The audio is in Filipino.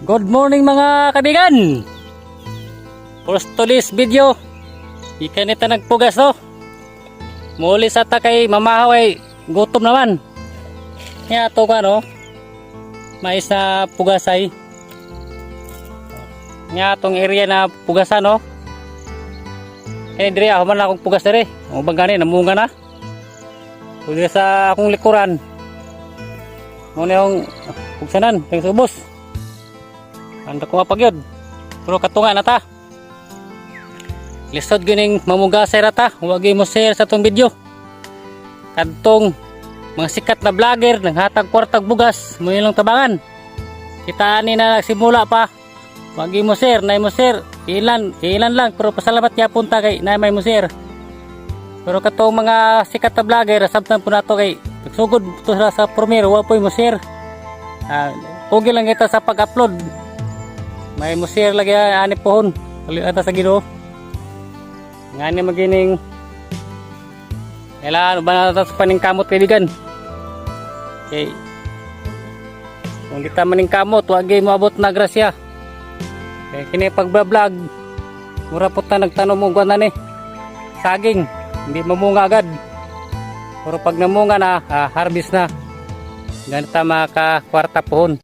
Good morning mga kaibigan! For today's video, ikan ito nagpugas to. Muli sa ta kay mamahaw ay gutom naman. Kaya to ka no, mais na pugasay. Nga tong area na pugasan no. Eh dire ako man akong pugas dire. O bagani namunga na. Kundi sa akong likuran. Muna yung pugsanan, yung subos. Anda ko mapag yun. Pero katunga na ta. Lisod gining mamugasay na ta. Huwag mo share sa tong video. Kadtong mga sikat na vlogger ng hatag kwartag bugas. Mo ilang tabangan. Kita ni na nagsimula pa. Huwag mo share, na mo share. Ilan, ilan lang. Pero pasalamat niya punta kay na may mo share. Pero katong mga sikat na vlogger, sabtan po nato kay nagsugod to sila sa premiere, wa po mo share. Ah, okay lang kita sa pag-upload. May share lagi ah, ani pohon. Kaliata sa Ginoo. Ngani magining Kailangan ba na sa paningkamot kaibigan? Okay. Kung kita maningkamot, wag mo abot na grasya. Kaya kini pag-vlog, mura po ta nagtanong mo gwanan eh. Saging, hindi mamunga agad. Pero pag namunga na, ah, harvest na. Ganito makakwarta pohon.